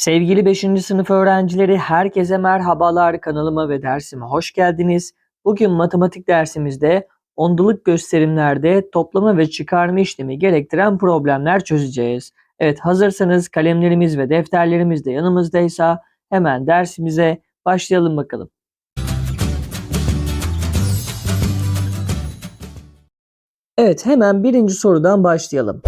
Sevgili 5. sınıf öğrencileri herkese merhabalar kanalıma ve dersime hoş geldiniz. Bugün matematik dersimizde ondalık gösterimlerde toplama ve çıkarma işlemi gerektiren problemler çözeceğiz. Evet hazırsanız kalemlerimiz ve defterlerimiz de yanımızdaysa hemen dersimize başlayalım bakalım. Evet hemen birinci sorudan başlayalım.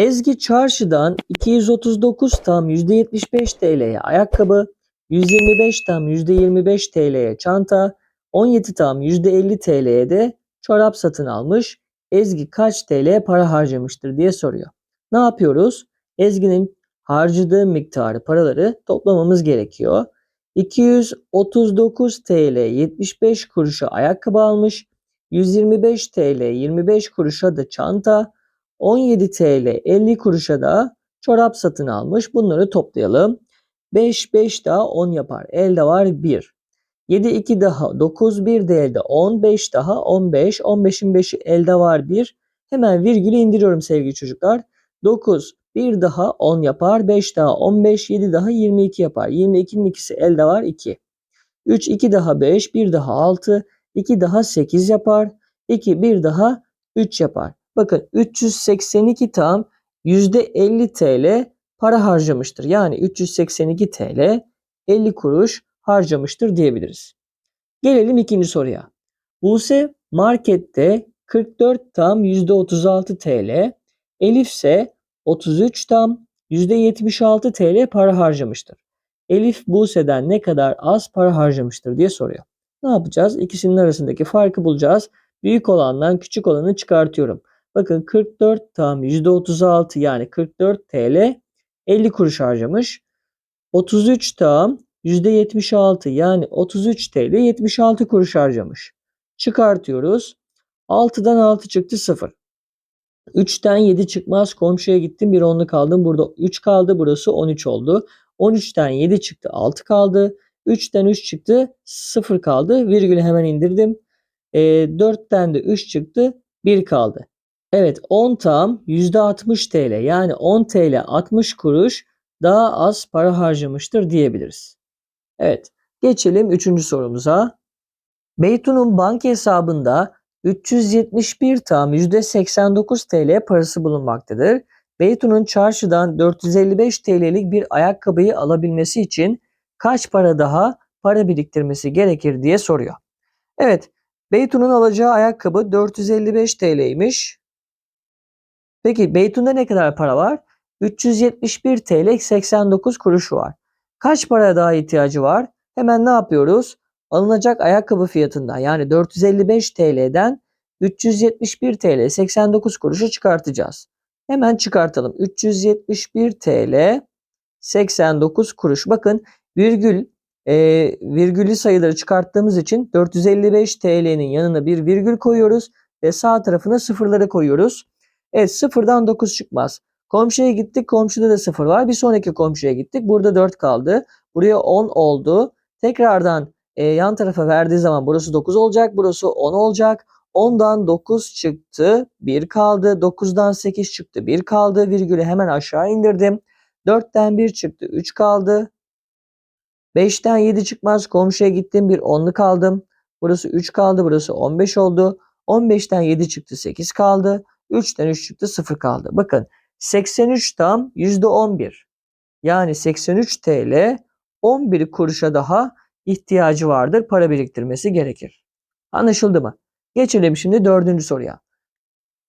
Ezgi çarşıdan 239 tam %75 TL'ye ayakkabı, 125 tam %25 TL'ye çanta, 17 tam %50 TL'ye de çorap satın almış. Ezgi kaç TL para harcamıştır diye soruyor. Ne yapıyoruz? Ezgi'nin harcadığı miktarı paraları toplamamız gerekiyor. 239 TL 75 kuruşa ayakkabı almış. 125 TL 25 kuruşa da çanta, 17 TL 50 kuruşa da çorap satın almış. Bunları toplayalım. 5 5 daha 10 yapar. Elde var 1. 7 2 daha 9 1 de elde 10 5 daha 15 15'in 5'i elde var 1. Hemen virgülü indiriyorum sevgili çocuklar. 9 1 daha 10 yapar. 5 daha 15 7 daha 22 yapar. 22'nin ikisi elde var 2. 3 2 daha 5 1 daha 6 2 daha 8 yapar. 2 1 daha 3 yapar. Bakın 382 tam %50 TL para harcamıştır. Yani 382 TL 50 kuruş harcamıştır diyebiliriz. Gelelim ikinci soruya. Buse markette 44 tam %36 TL, Elif ise 33 tam %76 TL para harcamıştır. Elif Buse'den ne kadar az para harcamıştır diye soruyor. Ne yapacağız? İkisinin arasındaki farkı bulacağız. Büyük olandan küçük olanı çıkartıyorum. Bakın 44 tam %36 yani 44 TL 50 kuruş harcamış. 33 tam %76 yani 33 TL 76 kuruş harcamış. Çıkartıyoruz. 6'dan 6 çıktı 0. 3'ten 7 çıkmaz. Komşuya gittim bir onluk aldım. Burada 3 kaldı. Burası 13 oldu. 13'ten 7 çıktı 6 kaldı. 3'ten 3 çıktı 0 kaldı. Virgülü hemen indirdim. E, 4'ten de 3 çıktı 1 kaldı. Evet 10 tam %60 TL yani 10 TL 60 kuruş daha az para harcamıştır diyebiliriz. Evet geçelim 3. sorumuza. Beytun'un banka hesabında 371 tam %89 TL parası bulunmaktadır. Beytun'un çarşıdan 455 TL'lik bir ayakkabıyı alabilmesi için kaç para daha para biriktirmesi gerekir diye soruyor. Evet Beytun'un alacağı ayakkabı 455 TL'ymiş. Peki Beytun'da ne kadar para var? 371 TL 89 kuruşu var. Kaç para daha ihtiyacı var? Hemen ne yapıyoruz? Alınacak ayakkabı fiyatından yani 455 TL'den 371 TL 89 kuruşu çıkartacağız. Hemen çıkartalım. 371 TL 89 kuruş. Bakın virgül e, virgülü sayıları çıkarttığımız için 455 TL'nin yanına bir virgül koyuyoruz ve sağ tarafına sıfırları koyuyoruz. Evet sıfırdan 9 çıkmaz. Komşuya gittik. Komşuda da 0 var. Bir sonraki komşuya gittik. Burada 4 kaldı. Buraya 10 oldu. Tekrardan e, yan tarafa verdiği zaman burası 9 olacak. Burası 10 olacak. 10'dan 9 çıktı. 1 kaldı. 9'dan 8 çıktı. 1 kaldı. Virgülü hemen aşağı indirdim. 4'ten 1 çıktı. 3 kaldı. 5'ten 7 çıkmaz. Komşuya gittim. Bir 10'lu kaldım. Burası 3 kaldı. Burası 15 oldu. 15'ten 7 çıktı. 8 kaldı. 3'ten 3 çıktı 0 kaldı. Bakın 83 tam %11. Yani 83 TL 11 kuruşa daha ihtiyacı vardır. Para biriktirmesi gerekir. Anlaşıldı mı? Geçelim şimdi dördüncü soruya.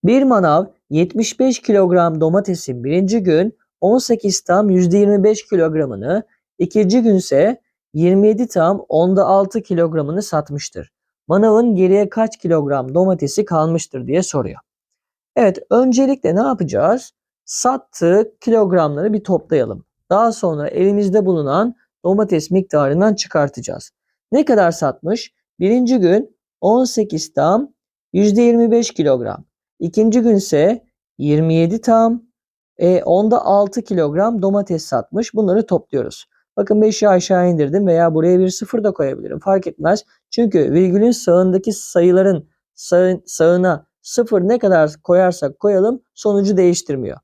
Bir manav 75 kilogram domatesin birinci gün 18 tam %25 kilogramını, ikinci günse 27 tam onda 6 kilogramını satmıştır. Manavın geriye kaç kilogram domatesi kalmıştır diye soruyor. Evet öncelikle ne yapacağız? Sattığı kilogramları bir toplayalım. Daha sonra elimizde bulunan domates miktarından çıkartacağız. Ne kadar satmış? Birinci gün 18 tam %25 kilogram. İkinci gün ise 27 tam e, onda 6 kilogram domates satmış. Bunları topluyoruz. Bakın 5'i aşağı indirdim veya buraya bir sıfır da koyabilirim. Fark etmez. Çünkü virgülün sağındaki sayıların sağ, sağına sıfır ne kadar koyarsak koyalım sonucu değiştirmiyor.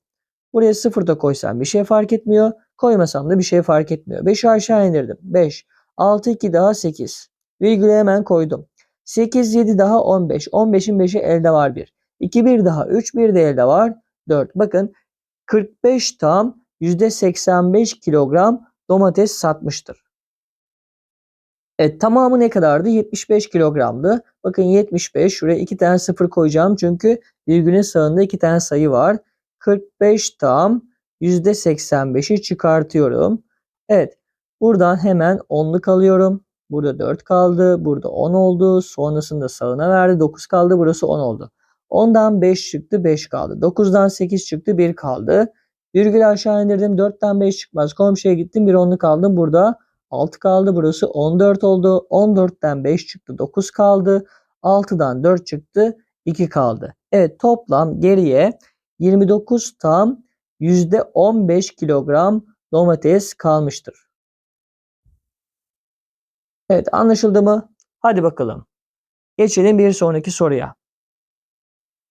Buraya sıfır da koysam bir şey fark etmiyor. Koymasam da bir şey fark etmiyor. 5'i aşağı indirdim. 5. 6 2 daha 8. Virgülü hemen koydum. 8 7 daha 15. 15'in 5'i elde var 1. 2 1 daha 3 1 de elde var 4. Bakın 45 tam %85 kilogram domates satmıştır. Evet tamamı ne kadardı? 75 kilogramdı. Bakın 75 şuraya 2 tane sıfır koyacağım çünkü virgülün sağında 2 tane sayı var. 45 tam %85'i çıkartıyorum. Evet buradan hemen 10'luk alıyorum. Burada 4 kaldı. Burada 10 oldu. Sonrasında sağına verdi. 9 kaldı. Burası 10 oldu. 10'dan 5 çıktı. 5 kaldı. 9'dan 8 çıktı. 1 kaldı. Virgül aşağı indirdim. 4'ten 5 çıkmaz. Komşuya gittim. Bir 10'luk aldım. Burada 6 kaldı. Burası 14 oldu. 14'ten 5 çıktı. 9 kaldı. 6'dan 4 çıktı. 2 kaldı. Evet toplam geriye 29 tam %15 kilogram domates kalmıştır. Evet anlaşıldı mı? Hadi bakalım. Geçelim bir sonraki soruya.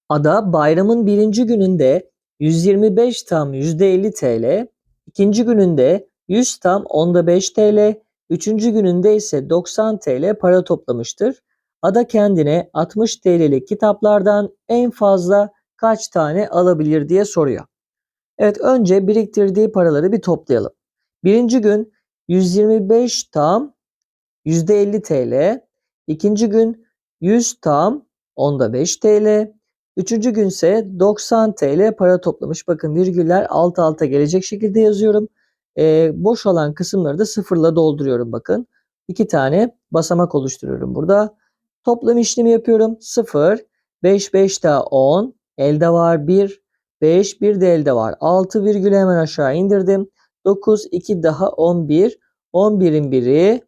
Ada bayramın birinci gününde 125 tam %50 TL, ikinci gününde 100 tam onda 5 TL, üçüncü gününde ise 90 TL para toplamıştır. Ada kendine 60 TL'lik kitaplardan en fazla kaç tane alabilir diye soruyor. Evet önce biriktirdiği paraları bir toplayalım. Birinci gün 125 tam %50 TL. İkinci gün 100 tam onda 5 TL. Üçüncü günse 90 TL para toplamış. Bakın virgüller alt alta gelecek şekilde yazıyorum. Ee, boş olan kısımları da sıfırla dolduruyorum bakın. İki tane basamak oluşturuyorum burada. Toplam işlemi yapıyorum. 0, 5, 5 daha 10. Elde var 1, 5, 1 de elde var. 6 virgülü hemen aşağı indirdim. 9, 2 daha 11. 11'in biri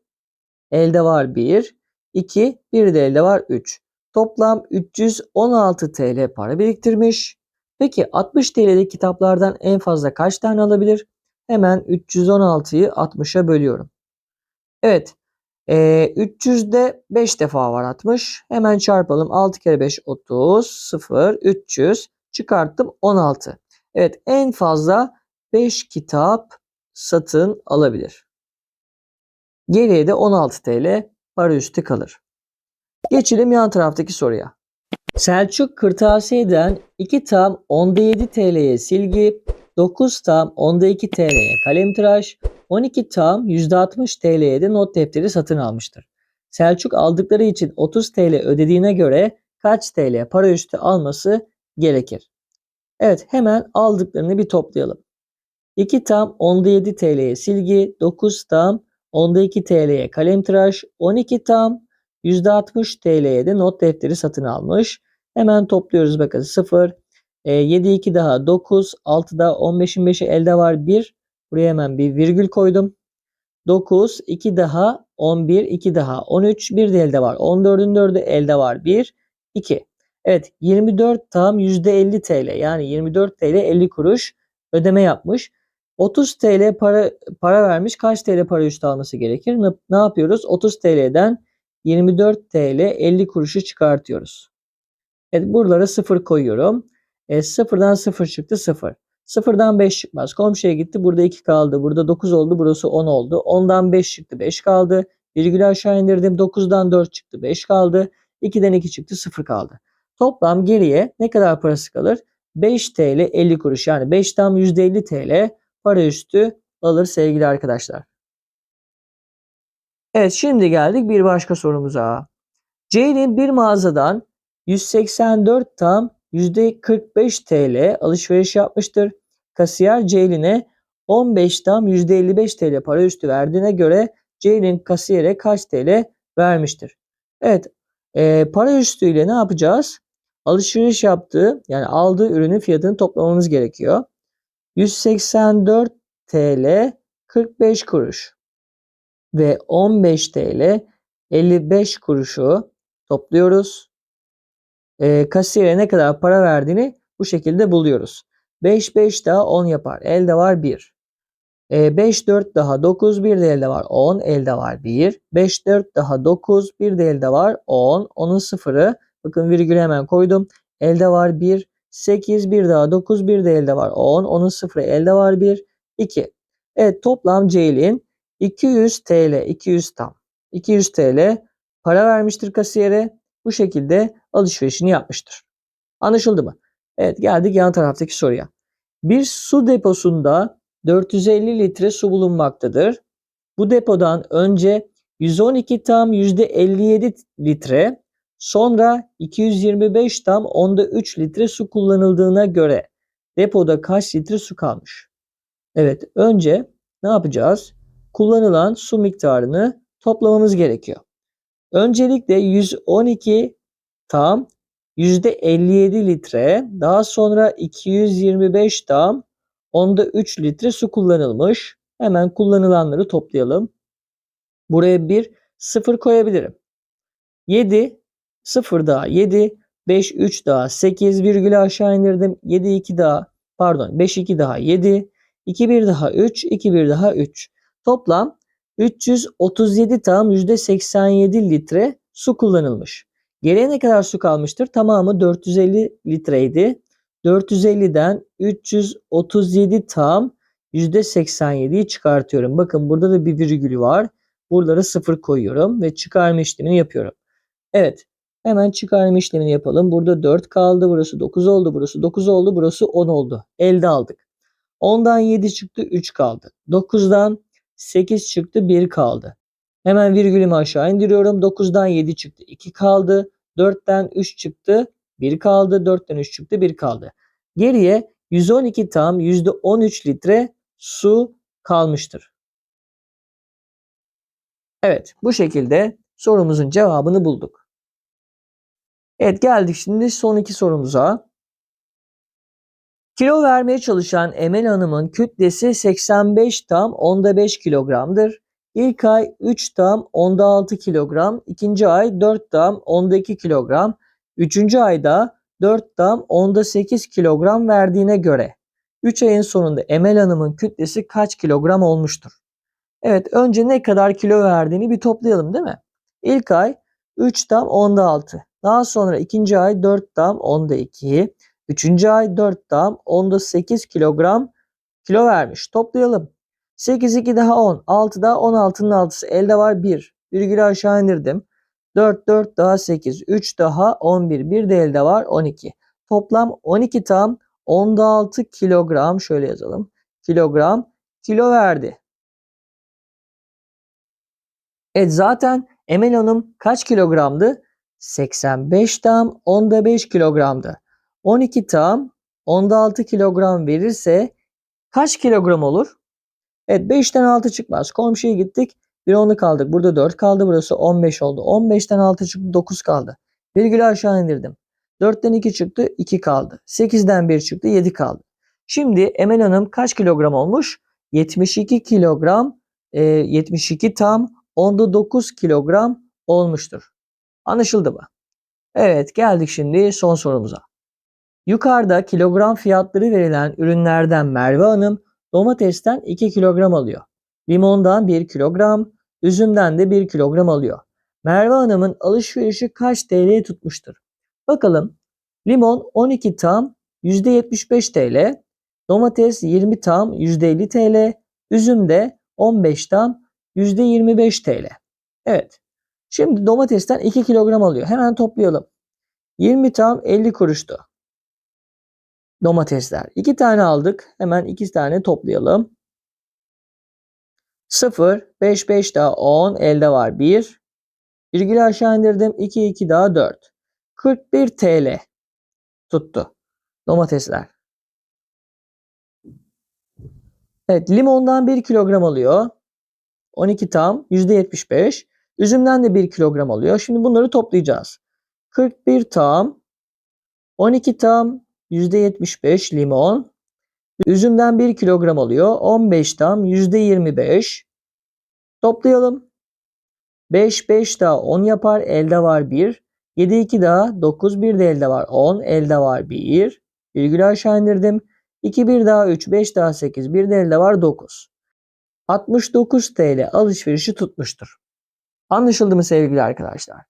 elde var 1. 2, bir de elde var 3. Toplam 316 TL para biriktirmiş. Peki 60 TL'lik kitaplardan en fazla kaç tane alabilir? Hemen 316'yı 60'a bölüyorum. Evet. E, 300'de 5 defa var 60. Hemen çarpalım. 6 kere 5 30. 0. 300. Çıkarttım 16. Evet en fazla 5 kitap satın alabilir. Geriye de 16 TL para üstü kalır. Geçelim yan taraftaki soruya. Selçuk kırtasiyeden 2 tam onda 7 TL'ye silgi, 9 tam onda 2 TL'ye kalemtıraş, 12 tam %60 TL'ye de not defteri satın almıştır. Selçuk aldıkları için 30 TL ödediğine göre kaç TL para üstü alması gerekir? Evet hemen aldıklarını bir toplayalım. 2 tam onda 7 TL'ye silgi, 9 tam onda 2 TL'ye kalemtıraş, 12 tam %60 TL'ye de not defteri satın almış. Hemen topluyoruz bakın 0, e, 7 2 daha 9, 6 da 15'in 5'i elde var 1. Buraya hemen bir virgül koydum. 9, 2 daha 11, 2 daha 13, 1 de elde var. 14'ün 4'ü elde var 1, 2. Evet 24 tam %50 TL yani 24 TL 50 kuruş ödeme yapmış. 30 TL para para vermiş. Kaç TL para üstü alması gerekir? Ne, ne yapıyoruz? 30 TL'den 24 TL 50 kuruşu çıkartıyoruz. Evet buralara 0 koyuyorum. E, 0'dan 0 çıktı 0. 0'dan 5 çıkmaz. Komşuya gitti. Burada 2 kaldı. Burada 9 oldu. Burası 10 oldu. 10'dan 5 çıktı. 5 kaldı. Virgülü aşağı indirdim. 9'dan 4 çıktı. 5 kaldı. 2'den 2 çıktı. 0 kaldı. Toplam geriye ne kadar parası kalır? 5 TL 50 kuruş. Yani 5 tam %50 TL para üstü alır sevgili arkadaşlar. Evet şimdi geldik bir başka sorumuza. Ceylin bir mağazadan 184 tam %45 TL alışveriş yapmıştır. Kasiyer Ceylin'e 15 tam %55 TL para üstü verdiğine göre Ceylin kasiyere kaç TL vermiştir? Evet e, para üstüyle ne yapacağız? Alışveriş yaptığı yani aldığı ürünün fiyatını toplamamız gerekiyor. 184 TL 45 kuruş ve 15 TL 55 kuruşu topluyoruz. E, kasiyere ne kadar para verdiğini bu şekilde buluyoruz. 5 5 daha 10 yapar. Elde var 1. E, 5 4 daha 9 bir de elde var 10 elde var 1. 5 4 daha 9 bir de elde var 10. 10'un sıfırı bakın virgülü hemen koydum. Elde var 1. 8 bir daha 9 bir de elde var 10. Onun sıfırı elde var 1. 2. Evet toplam Ceylin 200 TL 200 tam. 200 TL para vermiştir kasiyere. Bu şekilde alışverişini yapmıştır. Anlaşıldı mı? Evet geldik yan taraftaki soruya. Bir su deposunda 450 litre su bulunmaktadır. Bu depodan önce 112 tam %57 litre, sonra 225 tam onda 3 litre su kullanıldığına göre depoda kaç litre su kalmış? Evet, önce ne yapacağız? Kullanılan su miktarını toplamamız gerekiyor. Öncelikle 112 tam %57 litre, daha sonra 225 tam onda 3 litre su kullanılmış. Hemen kullanılanları toplayalım. Buraya bir 0 koyabilirim. 7 0 daha 7 5 3 daha 8 virgülü aşağı indirdim. 7 2 daha pardon 5 2 daha 7 2 1 daha 3 2 1 daha 3. Toplam 337 tam %87 litre su kullanılmış. Geriye ne kadar su kalmıştır? Tamamı 450 litreydi. 450'den 337 tam %87'yi çıkartıyorum. Bakın burada da bir virgülü var. Buralara 0 koyuyorum ve çıkarma işlemini yapıyorum. Evet. Hemen çıkarma işlemini yapalım. Burada 4 kaldı. Burası 9 oldu. Burası 9 oldu. Burası 10 oldu. Elde aldık. 10'dan 7 çıktı. 3 kaldı. 9'dan 8 çıktı. 1 kaldı. Hemen virgülümü aşağı indiriyorum. 9'dan 7 çıktı. 2 kaldı. 4'ten 3 çıktı. 1 kaldı. 4'ten 3 çıktı. 1 kaldı. Geriye 112 tam %13 litre su kalmıştır. Evet bu şekilde sorumuzun cevabını bulduk. Evet geldik şimdi son iki sorumuza. Kilo vermeye çalışan Emel Hanım'ın kütlesi 85 tam onda 5 kilogramdır. İlk ay 3 tam onda 6 kilogram, ikinci ay 4 tam onda 2 kilogram, üçüncü ayda 4 tam onda 8 kilogram verdiğine göre 3 ayın sonunda Emel Hanım'ın kütlesi kaç kilogram olmuştur? Evet önce ne kadar kilo verdiğini bir toplayalım değil mi? İlk ay 3 tam onda 6. Daha sonra ikinci ay 4 tam onda 2. Üçüncü ay 4 tam onda 8 kilogram kilo vermiş. Toplayalım. 8 2 daha 10. 6 daha 16'nın 6'sı. Elde var 1. Virgülü aşağı indirdim. 4 4 daha 8. 3 daha 11. Bir de elde var 12. Toplam 12 tam onda 6 kilogram şöyle yazalım. Kilogram kilo verdi. Evet zaten Emel Hanım kaç kilogramdı? 85 tam onda 5 kilogramdı. 12 tam onda 6 kilogram verirse kaç kilogram olur? Evet 5'ten 6 çıkmaz. Komşuya gittik. Bir onlu kaldık. Burada 4 kaldı. Burası 15 oldu. 15'ten 6 çıktı. 9 kaldı. Virgülü aşağı indirdim. 4'ten 2 çıktı. 2 kaldı. 8'den 1 çıktı. 7 kaldı. Şimdi Emel Hanım kaç kilogram olmuş? 72 kilogram. E, 72 tam onda 9 kilogram olmuştur. Anlaşıldı mı? Evet geldik şimdi son sorumuza. Yukarıda kilogram fiyatları verilen ürünlerden Merve Hanım domatesten 2 kilogram alıyor. Limondan 1 kilogram, üzümden de 1 kilogram alıyor. Merve Hanım'ın alışverişi kaç TL tutmuştur? Bakalım. Limon 12 tam %75 TL, domates 20 tam %50 TL, üzüm de 15 tam %25 TL. Evet. Şimdi domatesten 2 kilogram alıyor. Hemen toplayalım. 20 tam 50 kuruştu. Domatesler. 2 tane aldık. Hemen 2 tane toplayalım. 0, 5, 5 daha 10. Elde var 1. Virgülü aşağı indirdim. 2, 2 daha 4. 41 TL tuttu. Domatesler. Evet limondan 1 kilogram alıyor. 12 tam %75. Üzümden de 1 kilogram alıyor. Şimdi bunları toplayacağız. 41 tam 12 tam %75 limon. Üzümden 1 kilogram alıyor. 15 tam %25. Toplayalım. 5 5 daha 10 yapar. Elde var 1. 7 2 daha 9 1 de elde var 10. Elde var 1. Virgülü aşağı indirdim. 2 1 daha 3 5 daha 8 1 de elde var 9. 69 TL alışverişi tutmuştur. Anlaşıldı mı sevgili arkadaşlar?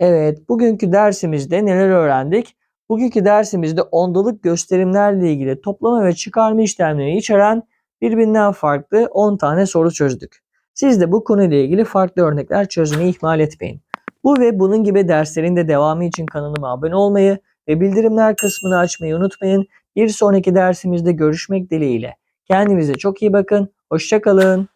Evet, bugünkü dersimizde neler öğrendik? Bugünkü dersimizde ondalık gösterimlerle ilgili toplama ve çıkarma işlemlerini içeren birbirinden farklı 10 tane soru çözdük. Siz de bu konuyla ilgili farklı örnekler çözmeyi ihmal etmeyin. Bu ve bunun gibi derslerin de devamı için kanalıma abone olmayı ve bildirimler kısmını açmayı unutmayın. Bir sonraki dersimizde görüşmek dileğiyle. Kendinize çok iyi bakın. Hoşçakalın.